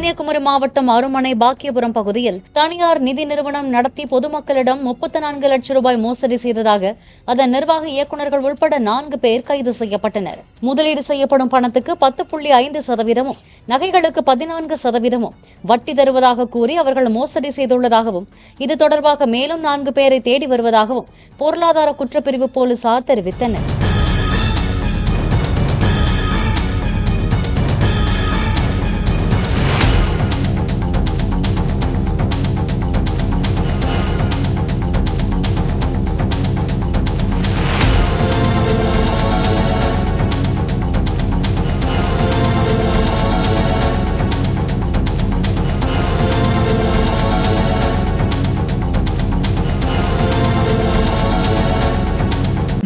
கன்னியாகுமரி மாவட்டம் அருமனை பாக்கியபுரம் பகுதியில் தனியார் நிதி நிறுவனம் நடத்தி பொதுமக்களிடம் முப்பத்தி நான்கு லட்சம் ரூபாய் மோசடி செய்ததாக அதன் நிர்வாக இயக்குநர்கள் உட்பட நான்கு பேர் கைது செய்யப்பட்டனர். முதலீடு செய்யப்படும் பணத்துக்கு பத்து புள்ளி ஐந்து சதவீதமும் நகைகளுக்கு பதினான்கு சதவீதமும் வட்டி தருவதாக கூறி அவர்கள் மோசடி செய்துள்ளதாகவும் இது தொடர்பாக மேலும் நான்கு பேரை தேடி வருவதாகவும் பொருளாதார குற்றப்பிரிவு போலீசார் தெரிவித்தனர்.